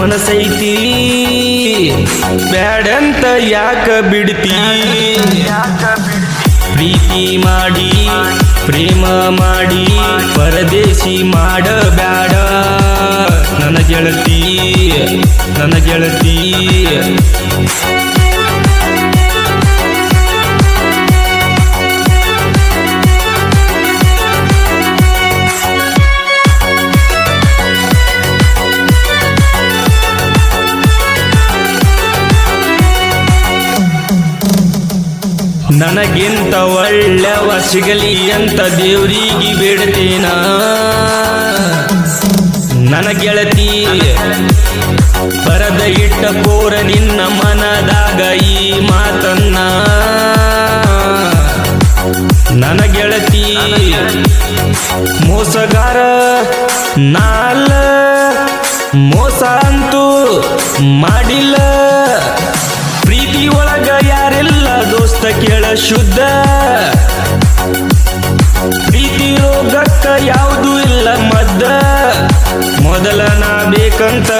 ಮನಸೈತಿ ಬ್ಯಾಡಂತ ಯಾಕ ಬಿಡ್ತಿ? ಪ್ರೀತಿ ಮಾಡಿ, ಪ್ರೇಮ ಮಾಡಿ, ಪರದೇಶಿ ಮಾಡ ಬ್ಯಾಡ ನನ್ನ ಗೆಳತಿ ನನ್ನ ಗೆಳತಿ ನನಗಿಂತ ಒಳ್ಳೆವ ಸಿಗಲಿ ಅಂತ ದೇವ್ರಿಗೆ ಬೇಡ್ತೇನ? ನನ್ನ ಗೆಳತಿ ಬರದ ಇಟ್ಟ ಕೋರ ನಿನ್ನ ಮನದಾಗ ಈ ಮಾತನ್ನ? ನನ್ನ ಗೆಳತಿ ಮೋಸಗಾರ ನಾಲ್, ಮೋಸ ಅಂತೂ ಮಾಡಿಲ್ಲ. ದೋಸ್ತ ಕೇಳ ಶುದ್ಧ. ಪ್ರೀತಿ ರೋಗಕ್ಕ ಯಾವುದು ಇಲ್ಲ ಮದ್ದ. ಮೊದಲ ಬೇಕಂತ.